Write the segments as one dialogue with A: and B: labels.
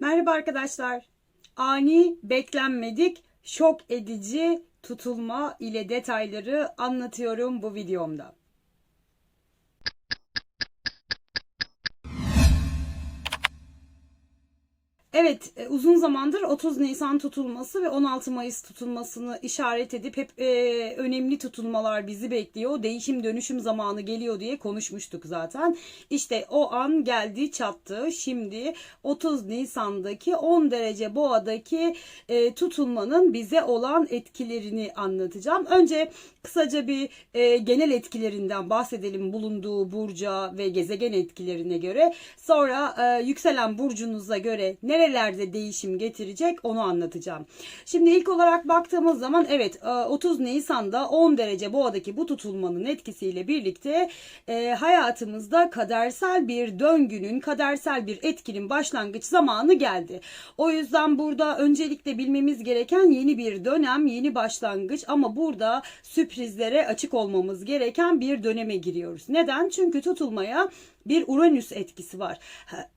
A: Merhaba arkadaşlar. Ani, beklenmedik, şok edici tutulma ile detayları anlatıyorum bu videomda. Evet, e, uzun zamandır 30 Nisan tutulması ve 16 Mayıs tutulmasını işaret edip hep e, önemli tutulmalar bizi bekliyor. Değişim dönüşüm zamanı geliyor diye konuşmuştuk zaten. İşte o an geldi çattı. Şimdi 30 Nisan'daki 10 derece boğadaki e, tutulmanın bize olan etkilerini anlatacağım. Önce kısaca bir e, genel etkilerinden bahsedelim bulunduğu burca ve gezegen etkilerine göre. Sonra e, yükselen burcunuza göre nerelerde değişim getirecek onu anlatacağım. Şimdi ilk olarak baktığımız zaman evet e, 30 Nisan'da 10 derece boğadaki bu tutulmanın etkisiyle birlikte e, hayatımızda kadersel bir döngünün, kadersel bir etkinin başlangıç zamanı geldi. O yüzden burada öncelikle bilmemiz gereken yeni bir dönem, yeni başlangıç ama burada sürprizlere açık olmamız gereken bir döneme giriyoruz. Neden? Çünkü tutulmaya bir Uranüs etkisi var.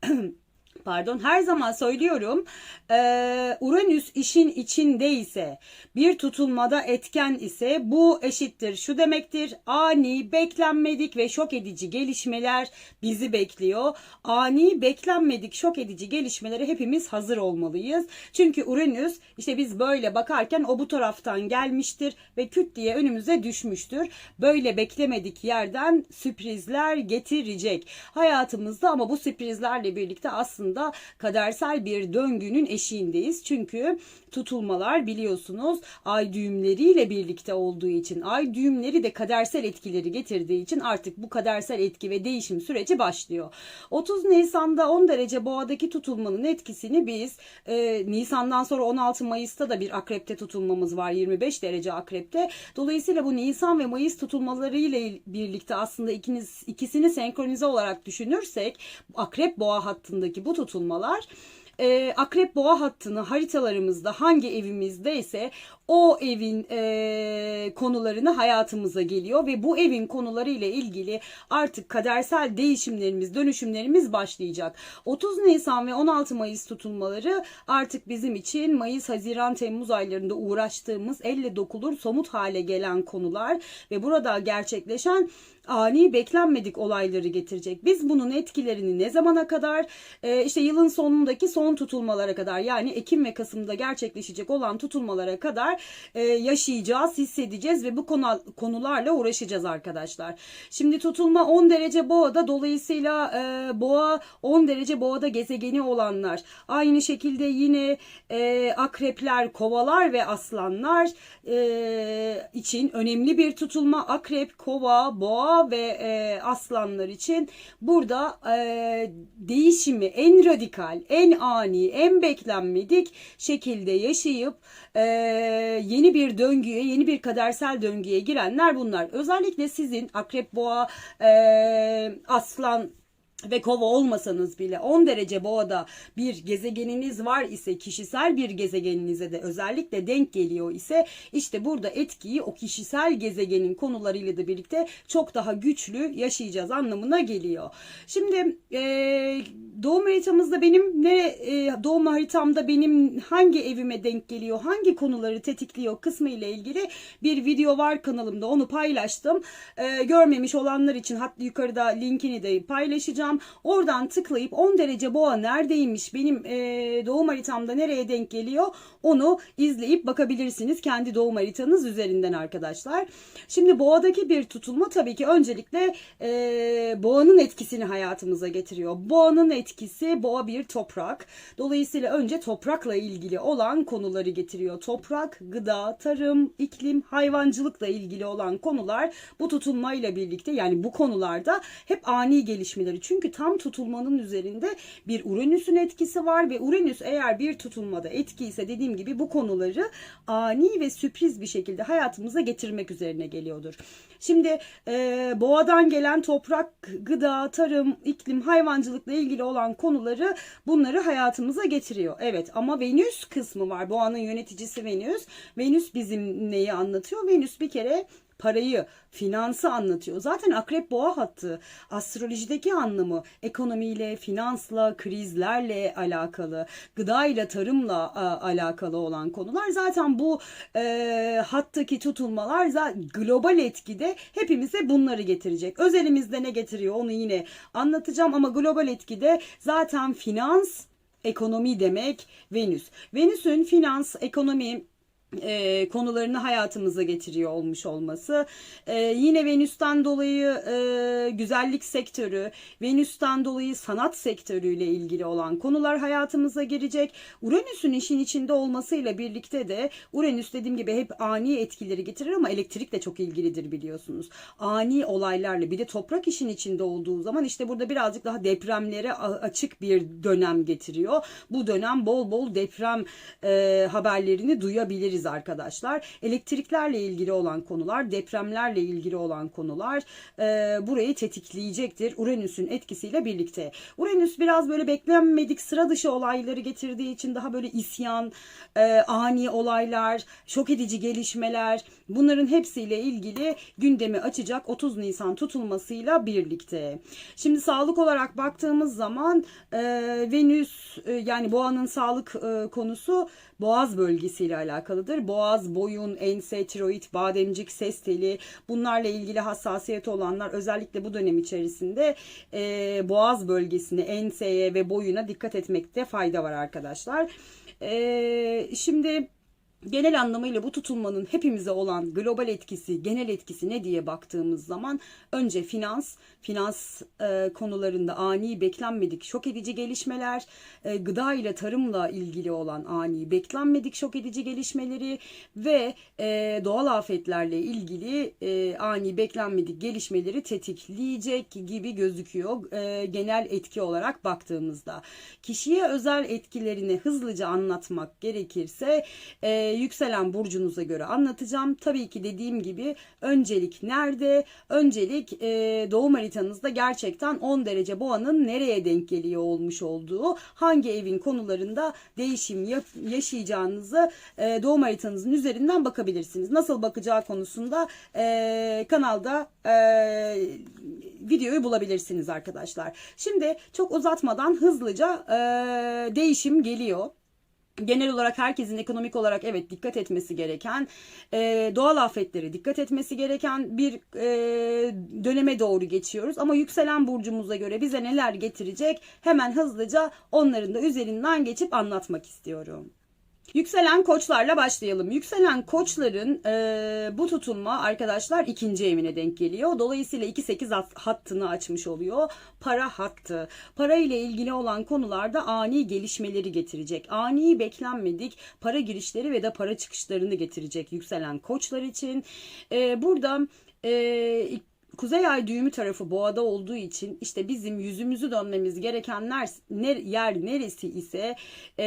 A: pardon her zaman söylüyorum Ee, Uranüs işin içindeyse bir tutulmada etken ise bu eşittir şu demektir. Ani beklenmedik ve şok edici gelişmeler bizi bekliyor. Ani beklenmedik şok edici gelişmelere hepimiz hazır olmalıyız. Çünkü Uranüs işte biz böyle bakarken o bu taraftan gelmiştir ve küt diye önümüze düşmüştür. Böyle beklemedik yerden sürprizler getirecek. Hayatımızda ama bu sürprizlerle birlikte aslında kadersel bir döngünün eşiğindeyiz. Çünkü tutulmalar biliyorsunuz ay düğümleriyle birlikte olduğu için ay düğümleri de kadersel etkileri getirdiği için artık bu kadersel etki ve değişim süreci başlıyor. 30 Nisan'da 10 derece boğadaki tutulmanın etkisini biz e, Nisan'dan sonra 16 Mayıs'ta da bir akrepte tutulmamız var 25 derece akrepte. Dolayısıyla bu Nisan ve Mayıs tutulmaları ile birlikte aslında ikiniz, ikisini senkronize olarak düşünürsek akrep boğa hattındaki bu tutulmalar e, akrep boğa hattını haritalarımızda hangi evimizdeyse o evin e, konularını hayatımıza geliyor ve bu evin konuları ile ilgili artık kadersel değişimlerimiz, dönüşümlerimiz başlayacak. 30 Nisan ve 16 Mayıs tutulmaları artık bizim için Mayıs, Haziran, Temmuz aylarında uğraştığımız elle dokulur somut hale gelen konular ve burada gerçekleşen ani beklenmedik olayları getirecek. Biz bunun etkilerini ne zamana kadar e, işte yılın sonundaki son tutulmalara kadar yani Ekim ve Kasım'da gerçekleşecek olan tutulmalara kadar e, yaşayacağız, hissedeceğiz ve bu konu, konularla uğraşacağız arkadaşlar. Şimdi tutulma 10 derece boğada dolayısıyla e, boğa 10 derece boğada gezegeni olanlar aynı şekilde yine e, akrepler, kovalar ve aslanlar e, için önemli bir tutulma. Akrep, kova, boğa ve e, aslanlar için burada e, değişimi en radikal, en ani, en beklenmedik şekilde yaşayıp e, yeni bir döngüye, yeni bir kadersel döngüye girenler bunlar. Özellikle sizin akrep, boğa, e, aslan ve kova olmasanız bile 10 derece boğada bir gezegeniniz var ise kişisel bir gezegeninize de özellikle denk geliyor ise işte burada etkiyi o kişisel gezegenin konularıyla da birlikte çok daha güçlü yaşayacağız anlamına geliyor. Şimdi e, doğum haritamızda benim ne e, doğum haritamda benim hangi evime denk geliyor hangi konuları tetikliyor kısmı ile ilgili bir video var kanalımda onu paylaştım. E, görmemiş olanlar için hatta yukarıda linkini de paylaşacağım. Oradan tıklayıp 10 derece boğa neredeymiş benim e, doğum haritamda nereye denk geliyor onu izleyip bakabilirsiniz kendi doğum haritanız üzerinden arkadaşlar. Şimdi boğadaki bir tutulma tabii ki öncelikle e, boğanın etkisini hayatımıza getiriyor. Boğanın etkisi boğa bir toprak. Dolayısıyla önce toprakla ilgili olan konuları getiriyor. Toprak, gıda, tarım, iklim, hayvancılıkla ilgili olan konular bu tutulmayla birlikte yani bu konularda hep ani gelişmeleri. Çünkü tam tutulmanın üzerinde bir Uranüs'ün etkisi var ve Uranüs eğer bir tutulmada etki ise dediğim gibi bu konuları ani ve sürpriz bir şekilde hayatımıza getirmek üzerine geliyordur. Şimdi e, boğadan gelen toprak, gıda, tarım, iklim, hayvancılıkla ilgili olan konuları bunları hayatımıza getiriyor. Evet ama Venüs kısmı var. Boğanın yöneticisi Venüs. Venüs bizim neyi anlatıyor? Venüs bir kere parayı, finansı anlatıyor. Zaten akrep boğa hattı astrolojideki anlamı ekonomiyle, finansla, krizlerle alakalı, gıda ile tarımla a, alakalı olan konular. Zaten bu e, hattaki tutulmalar global etkide hepimize bunları getirecek. Özelimizde ne getiriyor onu yine anlatacağım ama global etkide zaten finans, ekonomi demek Venüs. Venüs'ün finans, ekonomi, e, konularını hayatımıza getiriyor olmuş olması. E, yine Venüs'ten dolayı e, güzellik sektörü, Venüs'ten dolayı sanat sektörüyle ilgili olan konular hayatımıza girecek. Uranüs'ün işin içinde olmasıyla birlikte de Uranüs dediğim gibi hep ani etkileri getirir ama elektrik de çok ilgilidir biliyorsunuz. Ani olaylarla bir de toprak işin içinde olduğu zaman işte burada birazcık daha depremlere açık bir dönem getiriyor. Bu dönem bol bol deprem e, haberlerini duyabiliriz arkadaşlar. Elektriklerle ilgili olan konular, depremlerle ilgili olan konular e, burayı tetikleyecektir. Uranüs'ün etkisiyle birlikte. Uranüs biraz böyle beklenmedik sıra dışı olayları getirdiği için daha böyle isyan, e, ani olaylar, şok edici gelişmeler bunların hepsiyle ilgili gündemi açacak 30 Nisan tutulmasıyla birlikte. Şimdi sağlık olarak baktığımız zaman e, Venüs e, yani boğanın sağlık e, konusu boğaz bölgesiyle alakalıdır. Boğaz, boyun, ense, tiroid, bademcik, ses teli bunlarla ilgili hassasiyeti olanlar özellikle bu dönem içerisinde e, boğaz bölgesine, enseye ve boyuna dikkat etmekte fayda var arkadaşlar. E, şimdi genel anlamıyla bu tutulmanın hepimize olan global etkisi, genel etkisi ne diye baktığımız zaman önce finans, finans e, konularında ani beklenmedik şok edici gelişmeler, e, gıda ile tarımla ilgili olan ani beklenmedik şok edici gelişmeleri ve e, doğal afetlerle ilgili e, ani beklenmedik gelişmeleri tetikleyecek gibi gözüküyor e, genel etki olarak baktığımızda. Kişiye özel etkilerini hızlıca anlatmak gerekirse e, yükselen burcunuza göre anlatacağım. Tabii ki dediğim gibi öncelik nerede? Öncelik e, doğum haritanızda gerçekten 10 derece boğanın nereye denk geliyor olmuş olduğu, hangi evin konularında değişim yaşayacağınızı e, doğum haritanızın üzerinden bakabilirsiniz. Nasıl bakacağı konusunda e, kanalda e, videoyu bulabilirsiniz arkadaşlar. Şimdi çok uzatmadan hızlıca e, değişim geliyor genel olarak herkesin ekonomik olarak evet dikkat etmesi gereken e, doğal afetleri dikkat etmesi gereken bir e, döneme doğru geçiyoruz ama yükselen burcumuza göre bize neler getirecek hemen hızlıca onların da üzerinden geçip anlatmak istiyorum. Yükselen koçlarla başlayalım. Yükselen koçların e, bu tutulma arkadaşlar ikinci evine denk geliyor. Dolayısıyla 2-8 hat- hattını açmış oluyor. Para hattı. Para ile ilgili olan konularda ani gelişmeleri getirecek. Ani beklenmedik para girişleri ve de para çıkışlarını getirecek yükselen koçlar için. E, burada e, Kuzey ay düğümü tarafı boğada olduğu için işte bizim yüzümüzü dönmemiz gerekenler ner, yer neresi ise e,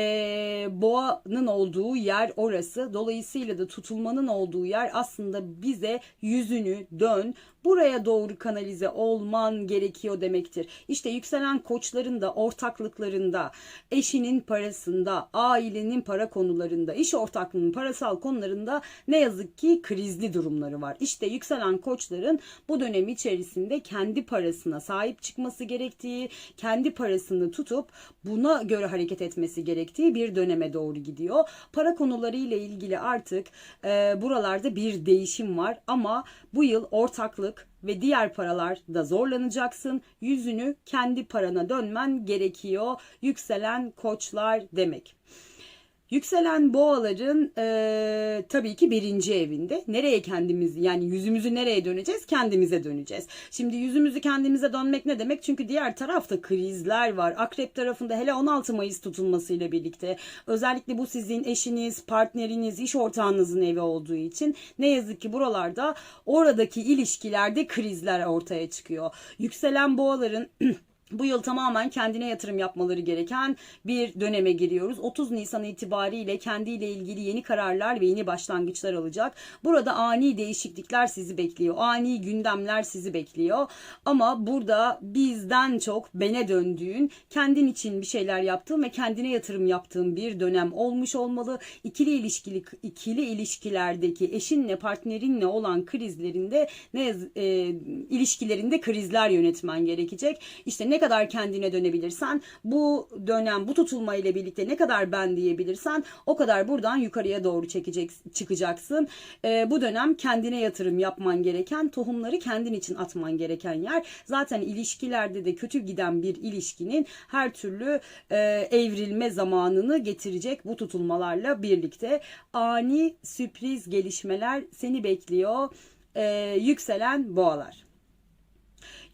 A: boğanın olduğu yer orası. Dolayısıyla da tutulmanın olduğu yer aslında bize yüzünü dön buraya doğru kanalize olman gerekiyor demektir. İşte yükselen koçların da ortaklıklarında, eşinin parasında, ailenin para konularında, iş ortaklığının parasal konularında ne yazık ki krizli durumları var. İşte yükselen koçların bu dönem içerisinde kendi parasına sahip çıkması gerektiği, kendi parasını tutup buna göre hareket etmesi gerektiği bir döneme doğru gidiyor. Para konuları ile ilgili artık e, buralarda bir değişim var ama bu yıl ortaklık ve diğer paralarda zorlanacaksın. Yüzünü kendi parana dönmen gerekiyor. Yükselen koçlar demek. Yükselen boğaların e, tabii ki birinci evinde. Nereye kendimiz yani yüzümüzü nereye döneceğiz? Kendimize döneceğiz. Şimdi yüzümüzü kendimize dönmek ne demek? Çünkü diğer tarafta krizler var. Akrep tarafında hele 16 Mayıs tutulmasıyla birlikte özellikle bu sizin eşiniz, partneriniz, iş ortağınızın evi olduğu için ne yazık ki buralarda oradaki ilişkilerde krizler ortaya çıkıyor. Yükselen boğaların Bu yıl tamamen kendine yatırım yapmaları gereken bir döneme giriyoruz. 30 Nisan itibariyle kendiyle ilgili yeni kararlar ve yeni başlangıçlar alacak. Burada ani değişiklikler sizi bekliyor. Ani gündemler sizi bekliyor. Ama burada bizden çok bene döndüğün, kendin için bir şeyler yaptığın ve kendine yatırım yaptığın bir dönem olmuş olmalı. İkili ilişkili ikili ilişkilerdeki eşinle, partnerinle olan krizlerinde ne e, ilişkilerinde krizler yönetmen gerekecek. İşte ne kadar kendine dönebilirsen bu dönem bu tutulma ile birlikte ne kadar ben diyebilirsen o kadar buradan yukarıya doğru çekecek çıkacaksın. Ee, bu dönem kendine yatırım yapman gereken tohumları kendin için atman gereken yer. Zaten ilişkilerde de kötü giden bir ilişkinin her türlü e, evrilme zamanını getirecek bu tutulmalarla birlikte ani sürpriz gelişmeler seni bekliyor. Ee, yükselen boğalar.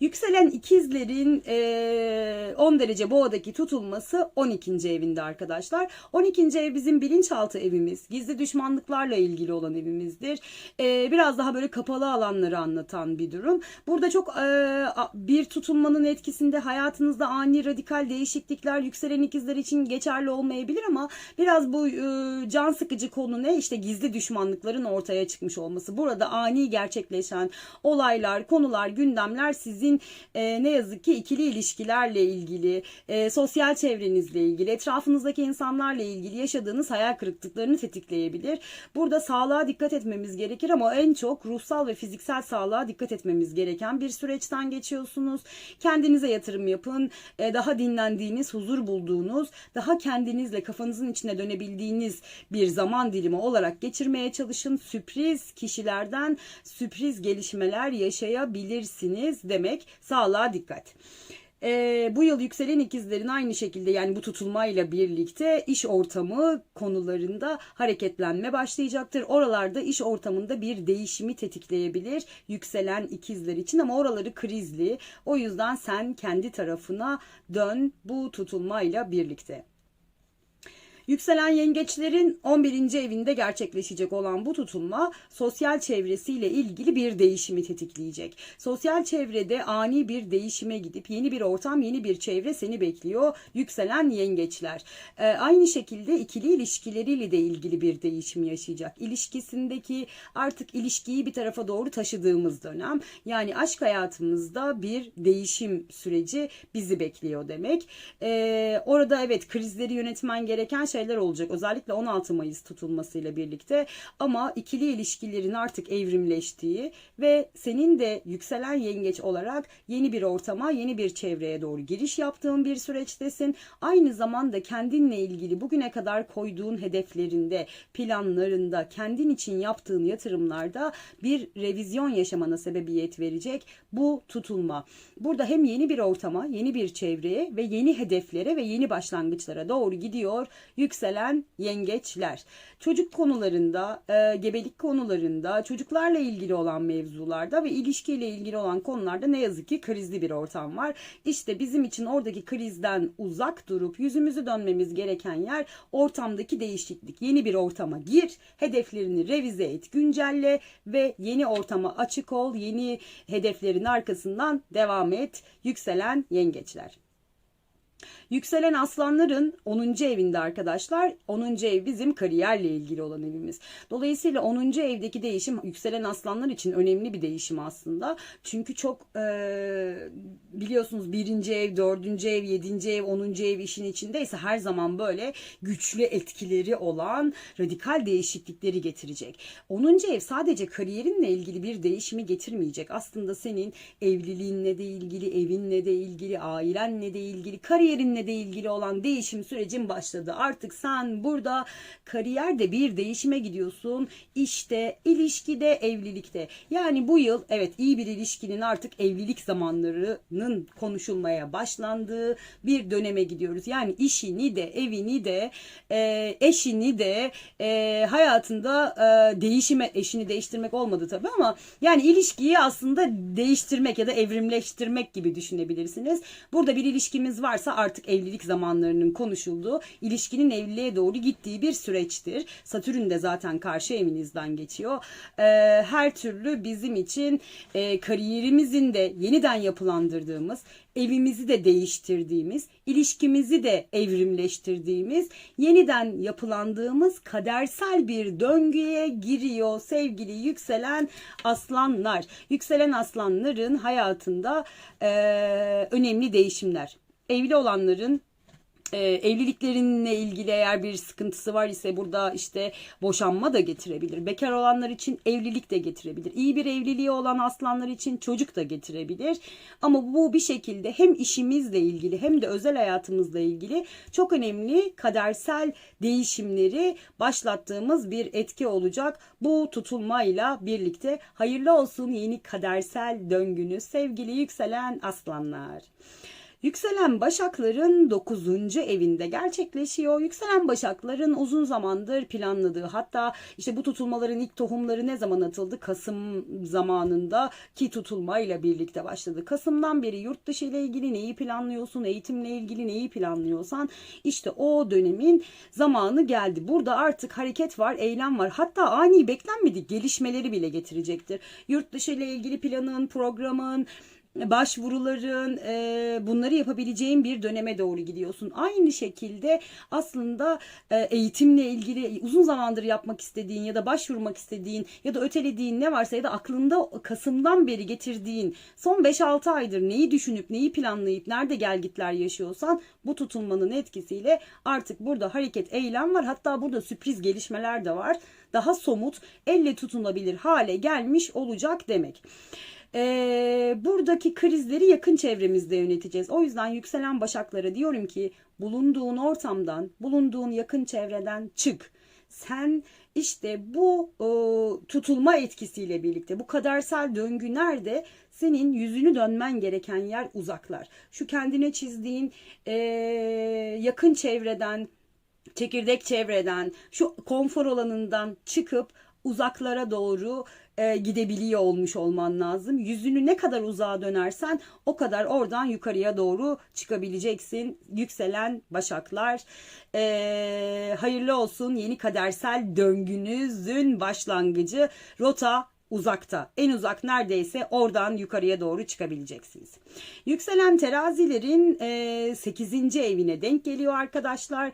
A: Yükselen ikizlerin eee, 10 derece boğadaki tutulması 12. evinde arkadaşlar. 12. ev bizim bilinçaltı evimiz. Gizli düşmanlıklarla ilgili olan evimizdir. Eee, biraz daha böyle kapalı alanları anlatan bir durum. Burada çok a- bir tutulmanın etkisinde hayatınızda ani radikal değişiklikler yükselen ikizler için geçerli olmayabilir ama biraz bu eee, can sıkıcı konu ne? İşte gizli düşmanlıkların ortaya çıkmış olması. Burada ani gerçekleşen olaylar, konular, gündemler sizin e, ne yazık ki ikili ilişkilerle ilgili, e, sosyal çevrenizle ilgili, etrafınızdaki insanlarla ilgili yaşadığınız hayal kırıklıklarını tetikleyebilir. Burada sağlığa dikkat etmemiz gerekir ama en çok ruhsal ve fiziksel sağlığa dikkat etmemiz gereken bir süreçten geçiyorsunuz. Kendinize yatırım yapın. E, daha dinlendiğiniz, huzur bulduğunuz, daha kendinizle kafanızın içine dönebildiğiniz bir zaman dilimi olarak geçirmeye çalışın. Sürpriz kişilerden sürpriz gelişmeler yaşayabilirsiniz demek. Sağlığa dikkat. Ee, bu yıl yükselen ikizlerin aynı şekilde yani bu tutulmayla birlikte iş ortamı konularında hareketlenme başlayacaktır. Oralarda iş ortamında bir değişimi tetikleyebilir yükselen ikizler için ama oraları krizli. O yüzden sen kendi tarafına dön bu tutulmayla birlikte. Yükselen yengeçlerin 11. evinde gerçekleşecek olan bu tutulma sosyal çevresiyle ilgili bir değişimi tetikleyecek. Sosyal çevrede ani bir değişime gidip yeni bir ortam, yeni bir çevre seni bekliyor. Yükselen yengeçler. Ee, aynı şekilde ikili ilişkileriyle de ilgili bir değişim yaşayacak. İlişkisindeki artık ilişkiyi bir tarafa doğru taşıdığımız dönem. Yani aşk hayatımızda bir değişim süreci bizi bekliyor demek. Ee, orada evet krizleri yönetmen gereken şeyler olacak. Özellikle 16 Mayıs tutulmasıyla birlikte ama ikili ilişkilerin artık evrimleştiği ve senin de yükselen yengeç olarak yeni bir ortama, yeni bir çevreye doğru giriş yaptığın bir süreçtesin. Aynı zamanda kendinle ilgili bugüne kadar koyduğun hedeflerinde, planlarında, kendin için yaptığın yatırımlarda bir revizyon yaşamana sebebiyet verecek bu tutulma. Burada hem yeni bir ortama, yeni bir çevreye ve yeni hedeflere ve yeni başlangıçlara doğru gidiyor yükselen yengeçler. Çocuk konularında, e, gebelik konularında, çocuklarla ilgili olan mevzularda ve ilişkiyle ilgili olan konularda ne yazık ki krizli bir ortam var. İşte bizim için oradaki krizden uzak durup yüzümüzü dönmemiz gereken yer ortamdaki değişiklik. Yeni bir ortama gir, hedeflerini revize et, güncelle ve yeni ortama açık ol, yeni hedeflerin arkasından devam et. Yükselen yengeçler. Yükselen aslanların 10. evinde arkadaşlar. 10. ev bizim kariyerle ilgili olan evimiz. Dolayısıyla 10. evdeki değişim yükselen aslanlar için önemli bir değişim aslında. Çünkü çok e, biliyorsunuz 1. ev, 4. ev, 7. ev, 10. ev işin içindeyse her zaman böyle güçlü etkileri olan radikal değişiklikleri getirecek. 10. ev sadece kariyerinle ilgili bir değişimi getirmeyecek. Aslında senin evliliğinle de ilgili, evinle de ilgili, ailenle de ilgili, kariyerinle de ilgili olan değişim sürecin başladı. Artık sen burada kariyerde bir değişime gidiyorsun. İşte, ilişkide, evlilikte. Yani bu yıl evet iyi bir ilişkinin artık evlilik zamanlarının konuşulmaya başlandığı bir döneme gidiyoruz. Yani işini de, evini de, e, eşini de e, hayatında e, değişime, eşini değiştirmek olmadı tabii ama yani ilişkiyi aslında değiştirmek ya da evrimleştirmek gibi düşünebilirsiniz. Burada bir ilişkimiz varsa artık evlilik zamanlarının konuşulduğu, ilişkinin evliliğe doğru gittiği bir süreçtir. Satürn de zaten karşı evinizden geçiyor. Ee, her türlü bizim için e, kariyerimizin de yeniden yapılandırdığımız, evimizi de değiştirdiğimiz, ilişkimizi de evrimleştirdiğimiz, yeniden yapılandığımız kadersel bir döngüye giriyor sevgili yükselen aslanlar. Yükselen aslanların hayatında eee, önemli değişimler. Evli olanların e, evliliklerinle ilgili eğer bir sıkıntısı var ise burada işte boşanma da getirebilir. Bekar olanlar için evlilik de getirebilir. İyi bir evliliği olan aslanlar için çocuk da getirebilir. Ama bu bir şekilde hem işimizle ilgili hem de özel hayatımızla ilgili çok önemli kadersel değişimleri başlattığımız bir etki olacak. Bu tutulmayla birlikte hayırlı olsun yeni kadersel döngünüz sevgili yükselen aslanlar. Yükselen Başakların 9. evinde gerçekleşiyor. Yükselen Başakların uzun zamandır planladığı hatta işte bu tutulmaların ilk tohumları ne zaman atıldı? Kasım zamanında ki tutulmayla birlikte başladı. Kasım'dan beri yurt dışı ile ilgili neyi planlıyorsun? Eğitimle ilgili neyi planlıyorsan işte o dönemin zamanı geldi. Burada artık hareket var, eylem var. Hatta ani beklenmedik gelişmeleri bile getirecektir. Yurt dışı ile ilgili planın, programın, başvuruların e, bunları yapabileceğin bir döneme doğru gidiyorsun. Aynı şekilde aslında e, eğitimle ilgili uzun zamandır yapmak istediğin ya da başvurmak istediğin ya da ötelediğin ne varsa ya da aklında Kasım'dan beri getirdiğin son 5-6 aydır neyi düşünüp neyi planlayıp nerede gelgitler yaşıyorsan bu tutulmanın etkisiyle artık burada hareket eylem var. Hatta burada sürpriz gelişmeler de var. Daha somut elle tutunabilir hale gelmiş olacak demek. Ee, buradaki krizleri yakın çevremizde yöneteceğiz. O yüzden yükselen başaklara diyorum ki bulunduğun ortamdan, bulunduğun yakın çevreden çık. Sen işte bu e, tutulma etkisiyle birlikte bu kadersel döngü nerede? Senin yüzünü dönmen gereken yer uzaklar. Şu kendine çizdiğin e, yakın çevreden, çekirdek çevreden, şu konfor alanından çıkıp uzaklara doğru e, gidebiliyor olmuş olman lazım. Yüzünü ne kadar uzağa dönersen o kadar oradan yukarıya doğru çıkabileceksin. Yükselen başaklar e, hayırlı olsun yeni kadersel döngünüzün başlangıcı rota uzakta. En uzak neredeyse oradan yukarıya doğru çıkabileceksiniz. Yükselen terazilerin e, 8. evine denk geliyor arkadaşlar.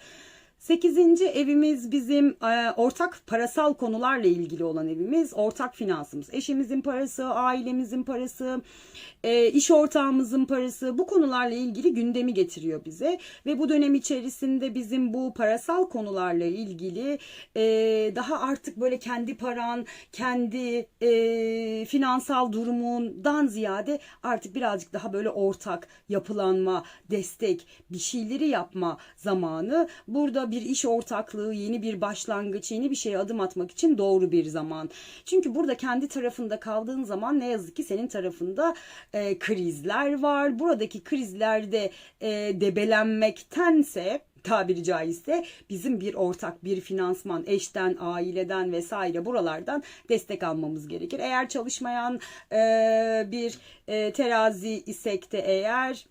A: 8. evimiz bizim e, ortak parasal konularla ilgili olan evimiz. Ortak finansımız. Eşimizin parası, ailemizin parası, e, iş ortağımızın parası bu konularla ilgili gündemi getiriyor bize. Ve bu dönem içerisinde bizim bu parasal konularla ilgili e, daha artık böyle kendi paran, kendi e, finansal durumundan ziyade artık birazcık daha böyle ortak yapılanma, destek, bir şeyleri yapma zamanı. Burada bir iş ortaklığı, yeni bir başlangıç, yeni bir şeye adım atmak için doğru bir zaman. Çünkü burada kendi tarafında kaldığın zaman ne yazık ki senin tarafında e, krizler var. Buradaki krizlerde e, debelenmektense tabiri caizse bizim bir ortak bir finansman eşten aileden vesaire buralardan destek almamız gerekir. Eğer çalışmayan e, bir e, terazi isek de eğer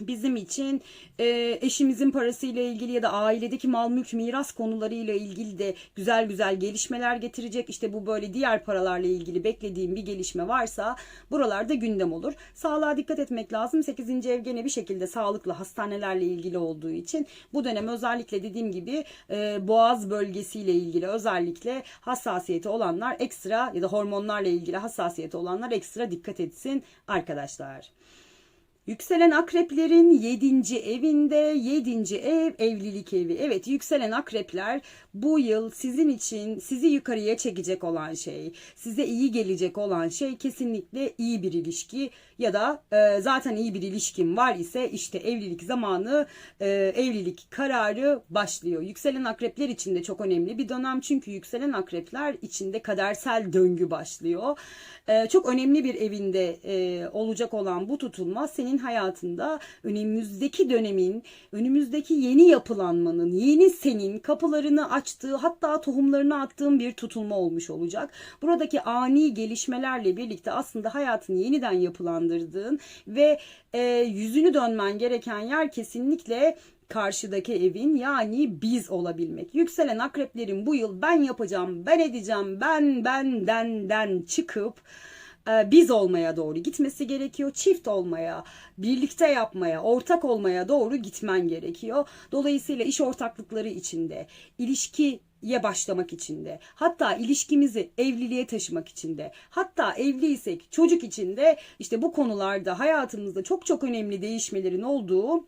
A: bizim için e, eşimizin parasıyla ilgili ya da ailedeki mal mülk miras konularıyla ilgili de güzel güzel gelişmeler getirecek. İşte bu böyle diğer paralarla ilgili beklediğim bir gelişme varsa buralarda gündem olur. Sağlığa dikkat etmek lazım. 8. ev gene bir şekilde sağlıklı hastanelerle ilgili olduğu için bu dönem özellikle dediğim gibi e, boğaz bölgesiyle ilgili özellikle hassasiyeti olanlar ekstra ya da hormonlarla ilgili hassasiyeti olanlar ekstra dikkat etsin arkadaşlar. Yükselen akreplerin 7. evinde 7. ev evlilik evi. Evet yükselen akrepler bu yıl sizin için sizi yukarıya çekecek olan şey, size iyi gelecek olan şey kesinlikle iyi bir ilişki ya da e, zaten iyi bir ilişkin var ise işte evlilik zamanı, e, evlilik kararı başlıyor. Yükselen akrepler için de çok önemli bir dönem çünkü yükselen akrepler içinde kadersel döngü başlıyor. E, çok önemli bir evinde e, olacak olan bu tutulma senin hayatında önümüzdeki dönemin, önümüzdeki yeni yapılanmanın, yeni senin kapılarını açtığı hatta tohumlarını attığın bir tutulma olmuş olacak. Buradaki ani gelişmelerle birlikte aslında hayatın yeniden yapılan adlandırdığın ve e, yüzünü dönmen gereken yer kesinlikle karşıdaki evin yani biz olabilmek. Yükselen akreplerin bu yıl ben yapacağım, ben edeceğim, ben bendenden çıkıp e, biz olmaya doğru gitmesi gerekiyor. Çift olmaya, birlikte yapmaya, ortak olmaya doğru gitmen gerekiyor. Dolayısıyla iş ortaklıkları içinde, ilişki ye başlamak için de hatta ilişkimizi evliliğe taşımak için de hatta evliysek çocuk için de işte bu konularda hayatımızda çok çok önemli değişmelerin olduğu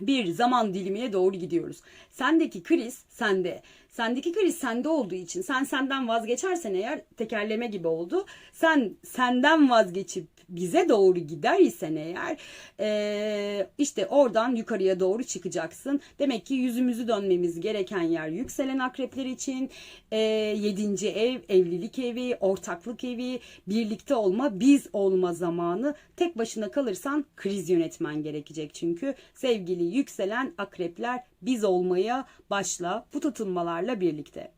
A: bir zaman dilimine doğru gidiyoruz. Sendeki kriz sende. Sendeki kriz sende olduğu için sen senden vazgeçersen eğer tekerleme gibi oldu. Sen senden vazgeçip bize doğru gider isen eğer e, işte oradan yukarıya doğru çıkacaksın. Demek ki yüzümüzü dönmemiz gereken yer yükselen akrepler için e, yedinci ev, evlilik evi, ortaklık evi, birlikte olma, biz olma zamanı. Tek başına kalırsan kriz yönetmen gerekecek çünkü sevgili yükselen akrepler biz olmaya başla bu tutulmalarla birlikte.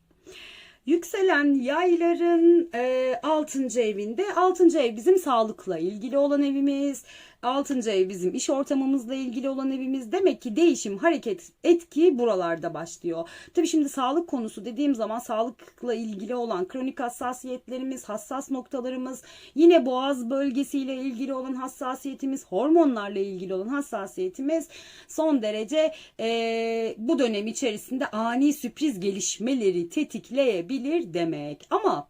A: Yükselen yayların e, 6. evinde 6. ev bizim sağlıkla ilgili olan evimiz. 6. ev bizim iş ortamımızla ilgili olan evimiz. Demek ki değişim, hareket, etki buralarda başlıyor. Tabii şimdi sağlık konusu dediğim zaman sağlıkla ilgili olan kronik hassasiyetlerimiz, hassas noktalarımız, yine boğaz bölgesiyle ilgili olan hassasiyetimiz, hormonlarla ilgili olan hassasiyetimiz son derece e, bu dönem içerisinde ani sürpriz gelişmeleri tetikleyebilir demek. Ama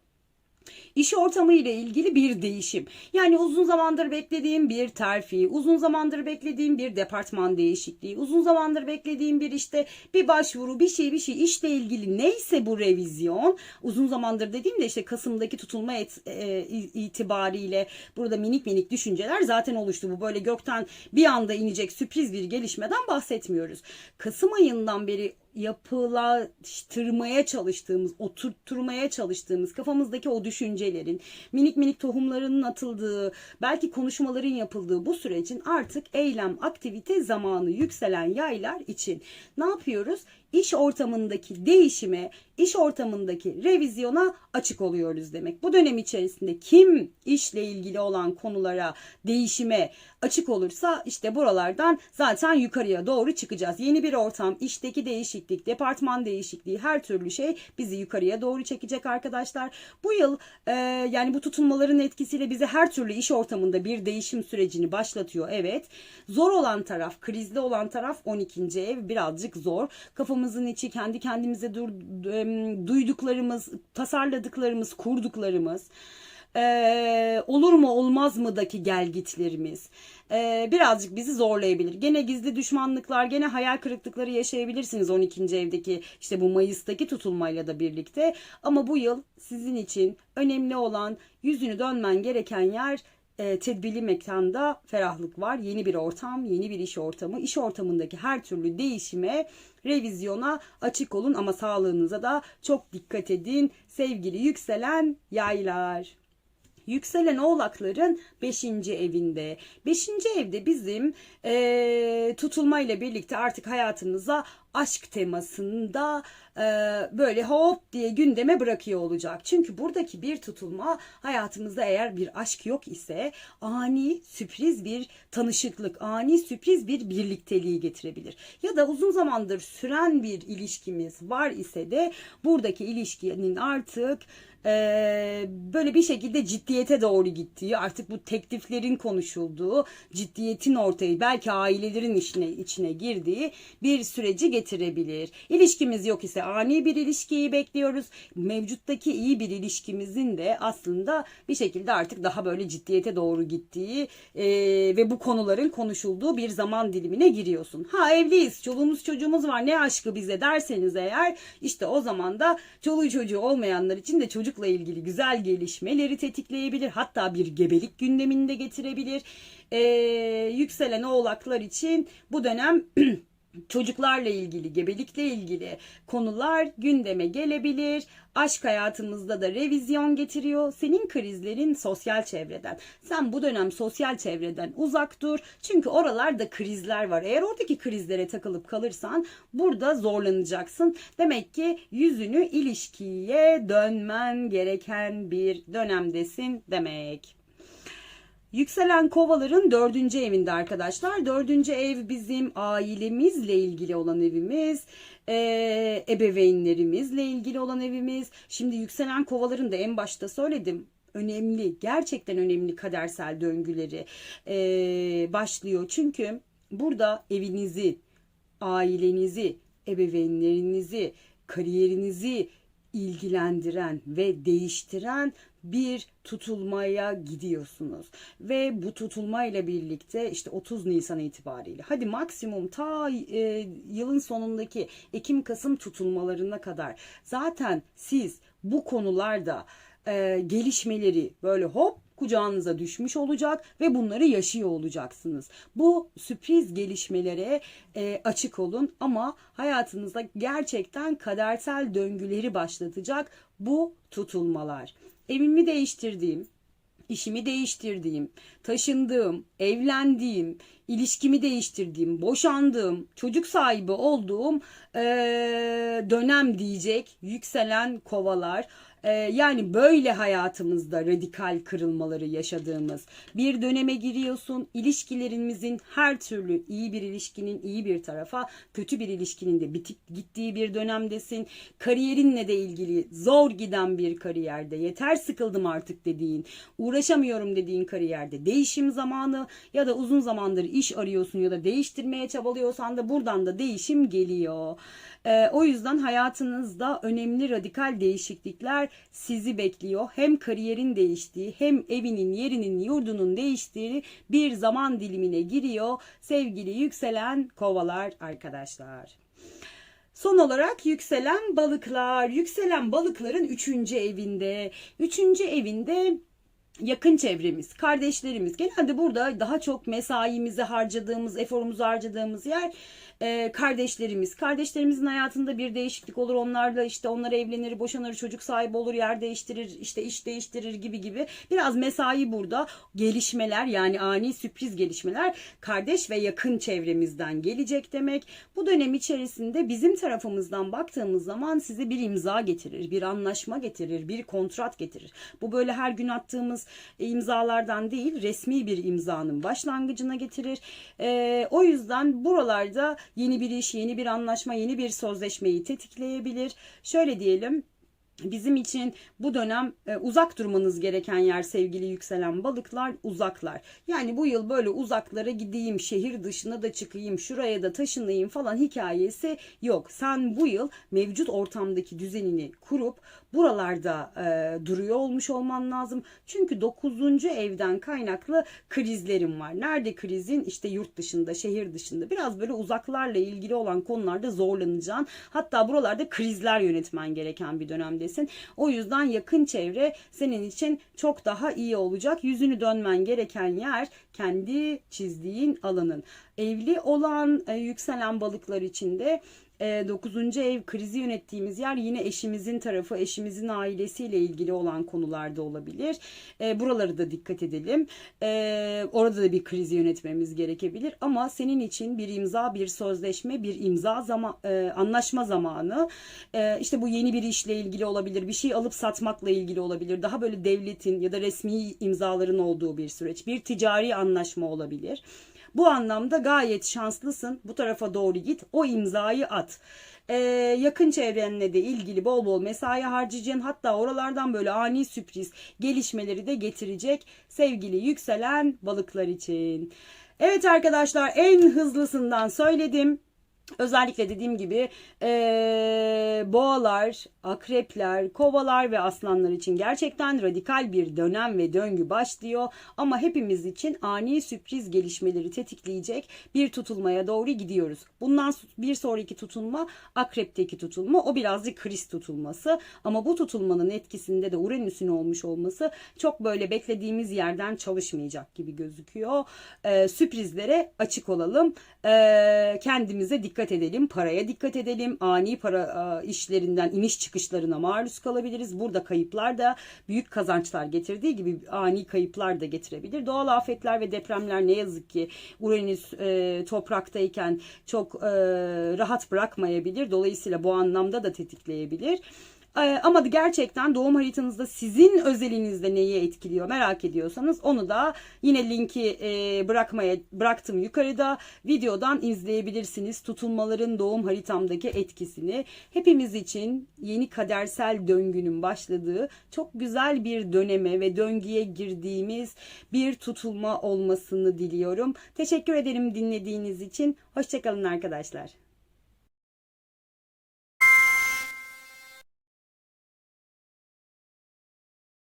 A: İş ortamı ile ilgili bir değişim. Yani uzun zamandır beklediğim bir terfi, uzun zamandır beklediğim bir departman değişikliği, uzun zamandır beklediğim bir işte bir başvuru, bir şey bir şey işle ilgili neyse bu revizyon. Uzun zamandır dediğimde işte Kasım'daki tutulma et, e, itibariyle burada minik minik düşünceler zaten oluştu. Bu böyle gökten bir anda inecek sürpriz bir gelişmeden bahsetmiyoruz. Kasım ayından beri yapılaştırmaya çalıştığımız, oturtturmaya çalıştığımız kafamızdaki o düşüncelerin, minik minik tohumlarının atıldığı, belki konuşmaların yapıldığı bu sürecin artık eylem, aktivite zamanı yükselen yaylar için ne yapıyoruz? İş ortamındaki değişime, iş ortamındaki revizyona açık oluyoruz demek. Bu dönem içerisinde kim işle ilgili olan konulara, değişime açık olursa işte buralardan zaten yukarıya doğru çıkacağız. Yeni bir ortam, işteki değişiklik, departman değişikliği her türlü şey bizi yukarıya doğru çekecek arkadaşlar. Bu yıl e, yani bu tutunmaların etkisiyle bize her türlü iş ortamında bir değişim sürecini başlatıyor. Evet. Zor olan taraf, krizde olan taraf 12. ev birazcık zor. Kafamızın içi kendi kendimize dur, duyduklarımız, tasarladıklarımız, kurduklarımız ee, olur mu olmaz mıdaki gelgitlerimiz e, birazcık bizi zorlayabilir. Gene gizli düşmanlıklar, gene hayal kırıklıkları yaşayabilirsiniz 12. evdeki işte bu Mayıs'taki tutulmayla da birlikte. Ama bu yıl sizin için önemli olan yüzünü dönmen gereken yer e, tedbirli mekanda ferahlık var. Yeni bir ortam, yeni bir iş ortamı. İş ortamındaki her türlü değişime, revizyona açık olun ama sağlığınıza da çok dikkat edin. Sevgili yükselen yaylar. Yükselen oğlakların 5. evinde. 5. evde bizim e, tutulma ile birlikte artık hayatımıza aşk temasında e, böyle hop diye gündeme bırakıyor olacak. Çünkü buradaki bir tutulma hayatımızda eğer bir aşk yok ise ani sürpriz bir tanışıklık, ani sürpriz bir birlikteliği getirebilir. Ya da uzun zamandır süren bir ilişkimiz var ise de buradaki ilişkinin artık e, böyle bir şekilde ciddiyete doğru gittiği, artık bu tekliflerin konuşulduğu, ciddiyetin ortaya, belki ailelerin içine, içine girdiği bir süreci getirebilir. İlişkimiz yok ise ani bir ilişkiyi bekliyoruz. Mevcuttaki iyi bir ilişkimizin de aslında bir şekilde artık daha böyle ciddiyete doğru gittiği e, ve bu konuların konuşulduğu bir zaman dilimine giriyorsun. Ha evliyiz, çoluğumuz çocuğumuz var ne aşkı bize derseniz eğer işte o zaman da çoluğu çocuğu olmayanlar için de çocukla ilgili güzel gelişmeleri tetikleyebilir. Hatta bir gebelik gündeminde getirebilir. Ee, yükselen oğlaklar için bu dönem çocuklarla ilgili, gebelikle ilgili konular gündeme gelebilir. Aşk hayatımızda da revizyon getiriyor. Senin krizlerin sosyal çevreden. Sen bu dönem sosyal çevreden uzak dur. Çünkü oralarda krizler var. Eğer oradaki krizlere takılıp kalırsan burada zorlanacaksın. Demek ki yüzünü ilişkiye dönmen gereken bir dönemdesin demek. Yükselen kovaların dördüncü evinde arkadaşlar. Dördüncü ev bizim ailemizle ilgili olan evimiz. Ee, ebeveynlerimizle ilgili olan evimiz. Şimdi yükselen kovaların da en başta söyledim. Önemli, gerçekten önemli kadersel döngüleri ee, başlıyor. Çünkü burada evinizi, ailenizi, ebeveynlerinizi, kariyerinizi ilgilendiren ve değiştiren bir tutulmaya gidiyorsunuz. Ve bu tutulmayla birlikte işte 30 Nisan itibariyle hadi maksimum ta e, yılın sonundaki Ekim-Kasım tutulmalarına kadar zaten siz bu konularda e, gelişmeleri böyle hop kucağınıza düşmüş olacak ve bunları yaşıyor olacaksınız. Bu sürpriz gelişmelere e, açık olun ama hayatınızda gerçekten kadersel döngüleri başlatacak bu tutulmalar. Evimi değiştirdiğim, işimi değiştirdiğim, taşındığım, evlendiğim, ilişkimi değiştirdiğim, boşandığım, çocuk sahibi olduğum e, dönem diyecek yükselen kovalar. E, yani böyle hayatımızda radikal kırılmaları yaşadığımız bir döneme giriyorsun. İlişkilerimizin her türlü iyi bir ilişkinin iyi bir tarafa, kötü bir ilişkinin de bitip gittiği bir dönemdesin. Kariyerinle de ilgili zor giden bir kariyerde, yeter sıkıldım artık dediğin, uğraşamıyorum dediğin kariyerde değişim zamanı ya da uzun zamandır iş arıyorsun ya da değiştirmeye çabalıyorsan da buradan da değişim geliyor. Ee, o yüzden hayatınızda önemli radikal değişiklikler sizi bekliyor. Hem kariyerin değiştiği hem evinin, yerinin, yurdunun değiştiği bir zaman dilimine giriyor. Sevgili yükselen kovalar arkadaşlar. Son olarak yükselen balıklar. Yükselen balıkların üçüncü evinde. Üçüncü evinde yakın çevremiz, kardeşlerimiz. Genelde burada daha çok mesaimizi harcadığımız, eforumuzu harcadığımız yer e, kardeşlerimiz. Kardeşlerimizin hayatında bir değişiklik olur. Onlarla işte onlar evlenir, boşanır, çocuk sahibi olur, yer değiştirir, işte iş değiştirir gibi gibi. Biraz mesai burada. Gelişmeler yani ani sürpriz gelişmeler kardeş ve yakın çevremizden gelecek demek. Bu dönem içerisinde bizim tarafımızdan baktığımız zaman size bir imza getirir, bir anlaşma getirir, bir kontrat getirir. Bu böyle her gün attığımız imzalardan değil, resmi bir imzanın başlangıcına getirir. E, o yüzden buralarda yeni bir iş, yeni bir anlaşma, yeni bir sözleşmeyi tetikleyebilir. Şöyle diyelim Bizim için bu dönem e, uzak durmanız gereken yer sevgili yükselen balıklar uzaklar. Yani bu yıl böyle uzaklara gideyim, şehir dışına da çıkayım, şuraya da taşınayım falan hikayesi yok. Sen bu yıl mevcut ortamdaki düzenini kurup buralarda e, duruyor olmuş olman lazım. Çünkü 9. evden kaynaklı krizlerim var. Nerede krizin? İşte yurt dışında, şehir dışında. Biraz böyle uzaklarla ilgili olan konularda zorlanacağın, hatta buralarda krizler yönetmen gereken bir dönemde içerisindesin. O yüzden yakın çevre senin için çok daha iyi olacak. Yüzünü dönmen gereken yer kendi çizdiğin alanın. Evli olan e, yükselen balıklar için de 9. E, ev krizi yönettiğimiz yer yine eşimizin tarafı, eşimizin ailesiyle ilgili olan konularda olabilir. E, buraları da dikkat edelim. E, orada da bir krizi yönetmemiz gerekebilir. Ama senin için bir imza, bir sözleşme, bir imza zaman, anlaşma zamanı. İşte bu yeni bir işle ilgili olabilir. Bir şey alıp satmakla ilgili olabilir. Daha böyle devletin ya da resmi imzaların olduğu bir süreç. Bir ticari anlaşma olabilir. Bu anlamda gayet şanslısın. Bu tarafa doğru git. O imzayı at. Ee, yakın çevrenle de ilgili bol bol mesai harcayacaksın. Hatta oralardan böyle ani sürpriz gelişmeleri de getirecek sevgili yükselen balıklar için. Evet arkadaşlar en hızlısından söyledim. Özellikle dediğim gibi e, boğalar, akrepler, kovalar ve aslanlar için gerçekten radikal bir dönem ve döngü başlıyor. Ama hepimiz için ani sürpriz gelişmeleri tetikleyecek bir tutulmaya doğru gidiyoruz. Bundan bir sonraki tutulma akrepteki tutulma. O birazcık kriz tutulması. Ama bu tutulmanın etkisinde de Uranüs'ün olmuş olması çok böyle beklediğimiz yerden çalışmayacak gibi gözüküyor. E, sürprizlere açık olalım. E, kendimize dikkat edelim, paraya dikkat edelim. Ani para işlerinden iniş çıkışlarına maruz kalabiliriz. Burada kayıplar da büyük kazançlar getirdiği gibi ani kayıplar da getirebilir. Doğal afetler ve depremler ne yazık ki Uranüs e, topraktayken çok e, rahat bırakmayabilir. Dolayısıyla bu anlamda da tetikleyebilir. Ee, ama gerçekten doğum haritanızda sizin özelinizde neyi etkiliyor merak ediyorsanız onu da yine linki e, bırakmaya bıraktım yukarıda videodan izleyebilirsiniz tutulmaların doğum haritamdaki etkisini. Hepimiz için yeni kadersel döngünün başladığı çok güzel bir döneme ve döngüye girdiğimiz bir tutulma olmasını diliyorum. Teşekkür ederim dinlediğiniz için. Hoşçakalın arkadaşlar.